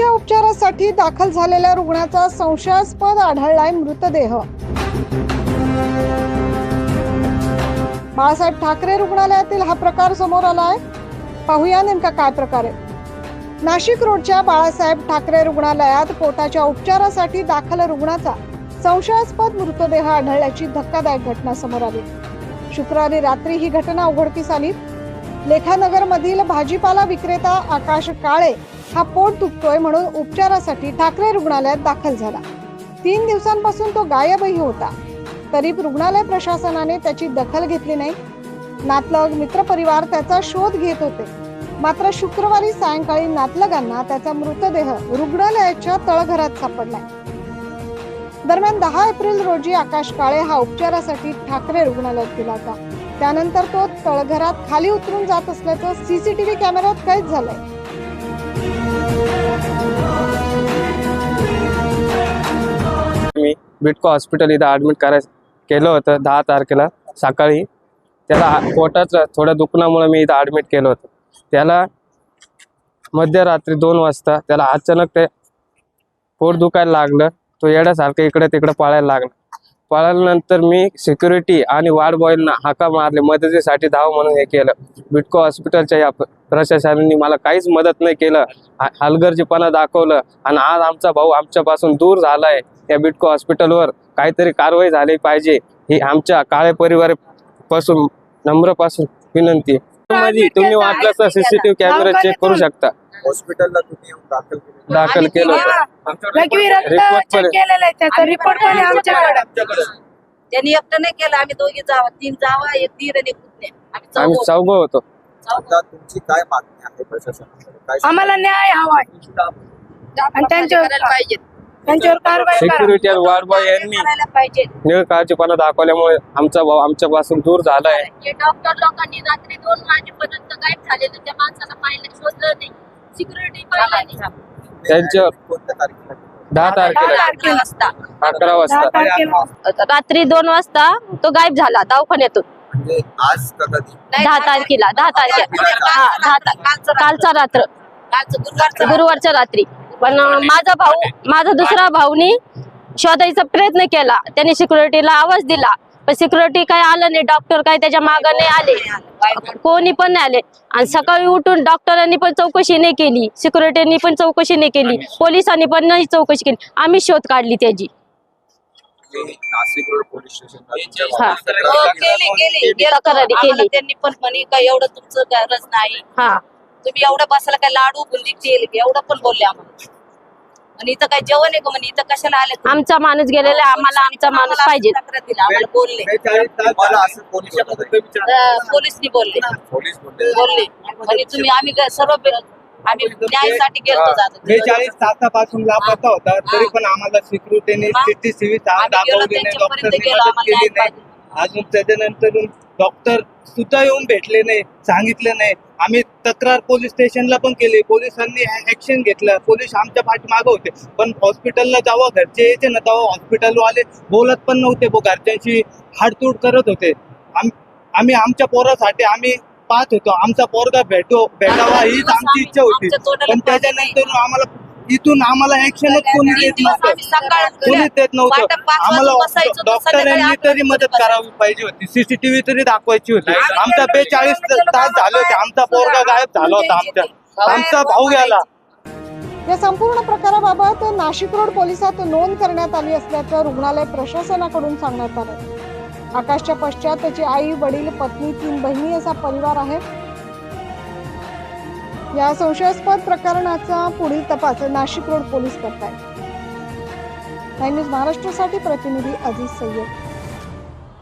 उपचारासाठी दाखल झालेल्या रुग्णाचा संशयास्पद आढळलाय मृतदेह. बाळासाहेब ठाकरे रुग्णालयातील हा प्रकार समोर आलाय. पाहूया नेमका काय प्रकार. आहे नाशिक रोडच्या बाळासाहेब ठाकरे रुग्णालयात पोटाच्या उपचारासाठी दाखल रुग्णाचा संशयास्पद मृतदेह आढळल्याची धक्कादायक घटना समोर आली. शुक्रवारी रात्री ही घटना उघडकीस आली. लेखानगर मधील भाजीपाला विक्रेता आकाश काळे हा पोट दुखतोय म्हणून उपचारासाठी ठाकरे रुग्णालयात दाखल झाला. तीन दिवसांपासून तो गायबही होता. तरी रुग्णालय प्रशासनाने त्याची दखल घेतली नाही. नातलग मित्रपरिवार त्याचा शोध घेत होते. मात्र शुक्रवारी सायंकाळी नातलगांना त्याचा मृतदेह रुग्णालयाच्या तळघरात सापडलाय. दरम्यान दहा एप्रिल रोजी आकाश काळे हा उपचारासाठी ठाकरे रुग्णालयात गेला होता. त्यानंतर तो तळघरात खाली उतरून जात असल्याचं सीसीटीव्ही कॅमेऱ्यात कैद झालंय. मी बिटको हॉस्पिटल इथं ॲडमिट कराय केलं होतं दहा तारखेला सकाळी. त्याला आ- पोटाचं थोडं दुखण्यामुळे मी इथं ॲडमिट केलं होतं. त्याला मध्यरात्री दोन वाजता त्याला अचानक ते पोट दुखायला लागलं. तो येण्यासारखं इकडे तिकडे पळायला लागला. पळाल्यानंतर मी सिक्युरिटी आणि वार्ड बॉयना हाका मारले मदतीसाठी धाव म्हणून हे केलं. बिटको हॉस्पिटलच्या या प्रशासनाने मला काहीच मदत नाही केलं. हलगर्जीपणा दाखवलं आणि आज आमचा भाऊ आमच्यापासून दूर झालाय. या बिटको हॉस्पिटलवर काहीतरी कारवाई झाली पाहिजे ही आमच्या काळे परिवारपासून नम्रपासून विनंती तुम्ही वाटलं तर सीसीटीव्ही कॅमेरा चेक करू शकता. हॉस्पिटलला तुम्ही येऊन दाखल केले. दाखल केलं. लघवी रक्त पण केलेलं आहे त्याचा रिपोर्ट पण आहे आमच्याकडे. त्यांनी एकटं नाही केलं आम्ही दोघी जावा तीन जावा एक तीर आणि पुतणे. आम्ही आम्ही चौघं- चौघ होतो. चौघं. आता तुमची काय मागणी आहे प्रशासनाकडे? काय आम्हाला न्याय हवाय आणि त्यांच्यावर करायला पाहिजे. त्यांच्यावर कारवाई करा. सिक्युरिटी वार्ड बॉय यांनी करायला पाहिजे. निळकाळजीपणा दाखवल्यामुळे आमचा भाऊ आमच्यापासून दूर झालाय. हे डॉक्टर लोकांनी रात्री दोन वाजेपर्यंत गायब झालेलं त्या माणसाला पाहिलं शोधलं नाही. सिक्युरिटी त्यांच्या कोणत्या तारखेला? केलं? दहा तारखेला. अकरा वाजता. अकरा रात्री दोन वाजता तो गायब झाला दवाखान्यातून. म्हणजे आज का कधी? नाही, दहा तारखेला दहा तारखेला हा दहा कालचा रात्र. गुरुवारच्या रात्री. पण अं, माझा भाऊ माझा दुसरा भाऊनी शोधायचा प्रयत्न केला. त्याने सिक्युरिटीला आवाज दिला. पण सिक्युरिटी काय आलं नाही डॉक्टर काय त्याच्या माग नाही आले. कोणी पण नाही आले. आणि सकाळी उठून डॉक्टरांनी पण चौकशी नाही केली सिक्युरिटीनी पण चौकशी नाही केली पोलिसांनी पण नाही चौकशी केली. आम्ही शोध काढली त्याची. नाशिक रोड पोलीस हा. केली. त्यांनी पण म्हणे का एवढं तुमचं गरज नाही हा. तुम्ही एवढं बसायला काय लाडू बुंदी तेल एवढं पण बोलले आम्हाला. आणि इथं काय जेवण आहे का? म्हणे इथं कशाला आले तुम्ही? आमचा माणूस गेलेला आहे, आम्हाला आमचा माणूस आम्हाला पाहिजे तक्रार दिली, आम्हाला बोलले. तुम्हाला असं पोलिसनी बोलले. पोलीस बोलले. बोलले. आणि तुम्ही आम्ही सर्व बे- आम्ही न्यायासाठी गेलतो जातो. बेचाळीस तासापासून लापता होता तरी पण आम्हाला सिक्युरिटीने हा. सिटी सिव्ही आम्ही गेलो दाखवली नाही त्यांच्यापर्यंत डॉक्टरने गेलो, मदत आम्हाला केली न्याय नाही अजून त्याच्यानंतर डॉक्टर सुद्धा येऊन भेटले नाही सांगितले नाही. आम्ही तक्रार पोलीस स्टेशनला पण केली. पोलिसांनी ऍक्शन घेतलं. पोलीस आमच्या पाठीमागे होते. पण हॉस्पिटलला जेव्हा घरचे यायचे ना तेव्हा हॉस्पिटल वाले बोलत पण नव्हते. बो घरच्यांशी हाडतूड करत होते. आम- आम्ही आमच्या पोरासाठी आम्ही पाहत होतो. आमचा पोरगा भेटो भेटावा हीच आमची इच्छा होती. पण त्याच्यानंतर आम्हाला इथून आम्हाला ऍक्शनच कोणी देत नव्हतं. कोणीच देत नव्हतं. आम्हाला डॉक्टरांनी तरी मदत करावी पाहिजे होती. सीसीटीव्ही तरी दाखवायची होती. आमचा बेचाळीस तास झाले होते. आमचा पोरगा गायब झाला होता आमच्या आमचा भाऊ गेला. या संपूर्ण प्रकाराबाबत नाशिक रोड पोलिसात नोंद करण्यात आली असल्याचं रुग्णालय प्रशासनाकडून सांगण्यात आलं. आकाशच्या पश्चात त्याची आई वडील पत्नी तीन बहिणी असा परिवार आहे. या संशयास्पद प्रकरणाचा पुढील तपास नाशिक रोड पोलीस करतायत. न्यूज महाराष्ट्रासाठी प्रतिनिधी अजित सय्यद